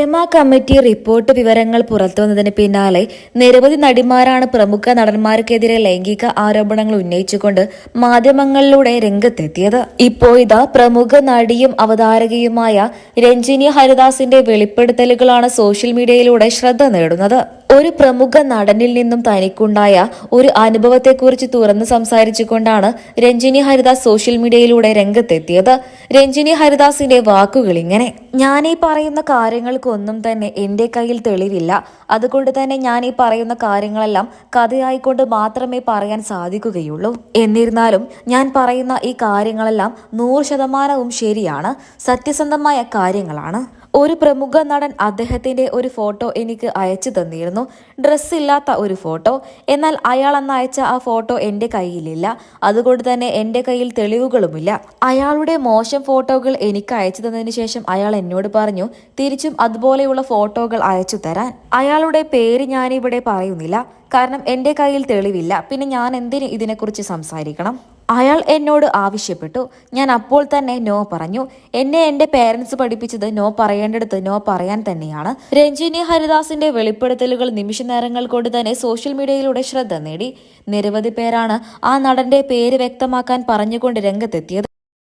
Hema committee report വിവരങ്ങൾ പുറത്തുവന്നതിന് പിന്നാലെ നിരവധി നടിമാരാണ് പ്രമുഖ നടന്മാർക്കെതിരെ ലൈംഗിക ആരോപണങ്ങൾ ഉന്നയിച്ചുകൊണ്ട് മാധ്യമങ്ങളിലൂടെ രംഗത്തെത്തിയത്. ഇപ്പോ ഇതാ പ്രമുഖ നടിയും അവതാരകയുമായ രഞ്ജിനി ഹരിദാസിന്റെ വെളിപ്പെടുത്തലുകളാണ് സോഷ്യൽ മീഡിയയിലൂടെ ശ്രദ്ധ നേടുന്നത്. ഒരു പ്രമുഖ നടനിൽ നിന്നും തനിക്കുണ്ടായ ഒരു അനുഭവത്തെക്കുറിച്ച് തുറന്നു സംസാരിച്ചുകൊണ്ടാണ് രഞ്ജിനി ഹരിദാസ് സോഷ്യൽ മീഡിയയിലൂടെ രംഗത്തെത്തിയത്. രഞ്ജിനി ഹരിദാസിന്റെ വാക്കുകൾ ഇങ്ങനെ ഈ പറയുന്ന കാര്യങ്ങൾക്കൊന്നും തന്നെ എന്റെ കയ്യിൽ തെളിവില്ല. അതുകൊണ്ട് തന്നെ ഞാൻ ഈ പറയുന്ന കാര്യങ്ങളെല്ലാം കഥയായിക്കൊണ്ട് മാത്രമേ പറയാൻ സാധിക്കുകയുള്ളൂ. എന്നിരുന്നാലും ഞാൻ പറയുന്ന ഈ കാര്യങ്ങളെല്ലാം നൂറ് ശതമാനവും ശരിയാണ്. സത്യസന്ധമായ കാര്യങ്ങളാണ്. ഒരു പ്രമുഖ നടൻ അദ്ദേഹത്തിന്റെ ഒരു ഫോട്ടോ എനിക്ക് അയച്ചു തന്നിരുന്നു. ഡ്രസ് ഇല്ലാത്ത ഒരു ഫോട്ടോ. എന്നാൽ അയാൾ അന്ന് അയച്ച ആ ഫോട്ടോ എന്റെ കയ്യിലില്ല. അതുകൊണ്ട് തന്നെ എന്റെ കയ്യിൽ തെളിവുകളുമില്ല. അയാളുടെ മോശം ഫോട്ടോകൾ എനിക്ക് അയച്ചു തന്നതിന് ശേഷം അയാൾ എന്നോട് പറഞ്ഞു തിരിച്ചും അതുപോലെയുള്ള ഫോട്ടോകൾ അയച്ചു തരാൻ. അയാളുടെ പേര് ഞാനിവിടെ പറയുന്നില്ല കാരണം എന്റെ കയ്യിൽ തെളിവില്ല. പിന്നെ ഞാൻ എന്തിന് ഇതിനെക്കുറിച്ച് സംസാരിക്കണം? അയാൾ എന്നോട് ആവശ്യപ്പെട്ടു. ഞാൻ അപ്പോൾ തന്നെ നോ പറഞ്ഞു. എന്നെ എന്റെ പേരൻസ് പഠിപ്പിച്ചത് നോ പറയേണ്ടടുത്ത് നോ പറയാൻ തന്നെയാണ്. രഞ്ജിനി ഹരിദാസിന്റെ വെളിപ്പെടുത്തലുകൾ നിമിഷ നേരങ്ങൾ കൊണ്ട് തന്നെ സോഷ്യൽ മീഡിയയിലൂടെ ശ്രദ്ധ നേടി. നിരവധി പേരാണ് ആ നടന്റെ പേര് വ്യക്തമാക്കാൻ പറഞ്ഞുകൊണ്ട് രംഗത്തെത്തിയത്.